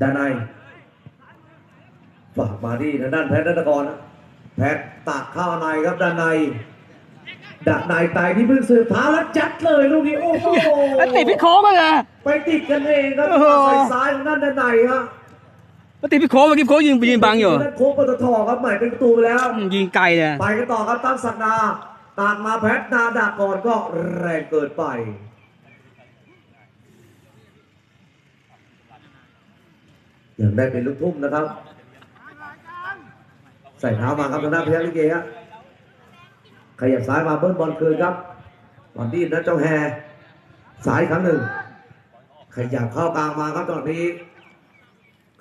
ด้านในฝากมาที่ทางด้านแพทย์นัตกรนะแพทย์ตักเข้าในครับด้านในดักในไตที่เพิ่งสืบเท้าแล้วจัดเลยลูกนี้โอ้โหแล้วติดพี่โค้งมาเลยไปติดกันเองครับโอ้โหใส่ซ้ายของด้านด้านในฮะแล้วติดพี่โค้งเมื่อกี้โค้งยิงยิงบังอยู่ด้านโค้งปตทครับใหม่เป็นประตูไปแล้วอืมยิงไกลเลยไปกันต่อครับตั้งสักดาตากมาแพทนาดาก่อนก็แรงเกินไป อย่างได้เป็นลูกทุ่มนะครับ ใส่เท้ามาครับทางด้านพยัคฆ์ลิเกฮะขยับซ้ายมาเบิ้ลบอลคืนครับตอนนี้นะเจ้าแฮสายครั้งหนึ่ง ขยับเข้ากลางมาครับตอนนี้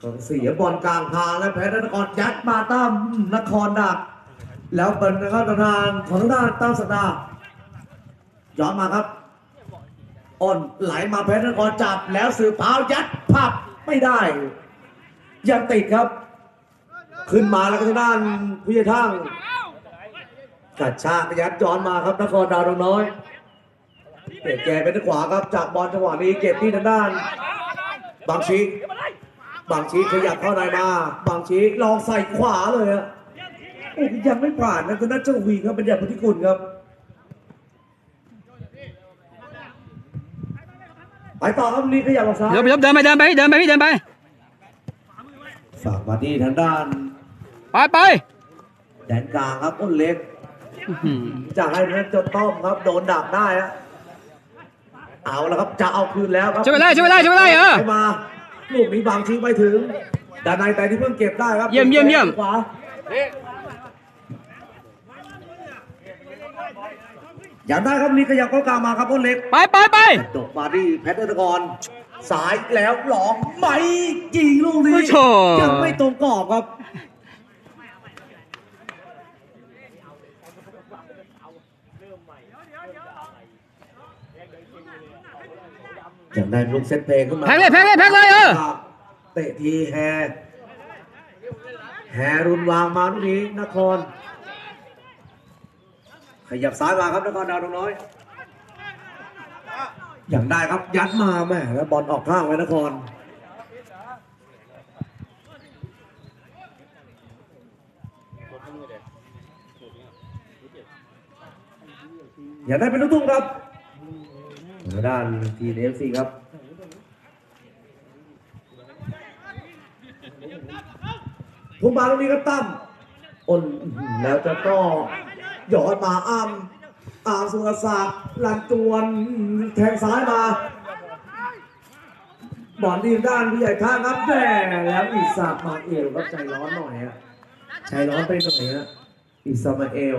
ของเสียบอลกลางทางและแพ้นครยัดมาตั้มนครดัก แล้วเป็นนะครับทางด้านของทางด้านตั้มสตาย้อนมาครับอ่อนไหลมาแพ้นครจับแล้วสืบเท้ายัดพับไม่ได้ ยังติดครับ ขึ้นมาแล้วก็ทางด้านพิยทั้งกัดชากยัดย้อนมาครับนครดาวดงน้อยเปลี่ยนแกไปทางขวาครับ จากบอลจังหวะนี้เก็บที่ทางด้าน บางชีบางชีขยับเข้าในมาบางชีลองใส่ขวาเลยอะโอ้ยังไม่ผ่านนะทางด้านเจ้าวีครับเป็นอย่างพุทธิคุณครับไปต่อครับนี่ขยับออกซ้ายเดี๋ยวเดี๋ยวเดินไปเดินไปเดินไปพี่เดินไป ฝากมาที่ทางด้าน ไปไปแดนกลางครับอ้นเล็กอื้อหือจะให้นั้นจะต้อมครับ โดนดักได้ฮะเอาแล้วครับจะเอาคืนแล้วครับช่วยไปไล่ช่วยไปไล่ช่วยไปไล่เออไปมาลูกนี้บางชี้ไปถึงด้านในแต่ที่เพิ่งเก็บได้ครับ เยี่ยมเยี่ยมเยี่ยมขวา อยากได้ครับนี่ขยับเข้ากลางมาครับอ้นเล็กไปไปไปดกมาที่แพทย์นกรสายแล้วหลอกไม่ยิงลูกนี้โอ้โหยังไม่ตรงกรอบครับอย่างได้ลูกเซตเพลงขึ้นมาแพงเลยแพงเลยแพงเลยเออเตะทีแฮแฮรุนวางมาลูกนี้นคร ขยับซ้ายมาครับนครดาวดงน้อย อย่างได้ครับยัดมาแม่แล้วบอลออกข้างไว้นครอย่าได้เป็นลูกทุ่งครับด้านทีเอฟซีครับพุ่งมาตรงนี้ครับตั้มอ้นแล้วจะก็ หยอดมาอ้ามอ้ามสุรศักดิ์ลันจวนแทงซ้ายมาบอลดีด้านผู้ใหญ่ข้างครับแม่แล้วอิสามาเอลครับใจร้อนหน่อยฮะใจร้อนไปหน่อยฮะอิสมาเอล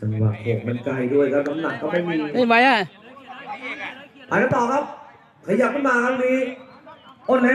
จังหวะโขกมันไกลด้วยครับน้ำหนักก็ไม่มีไม่ไหวอะไปกันต่อครับ ขยับขึ้นมาครั้งนี้อ้นเล็ก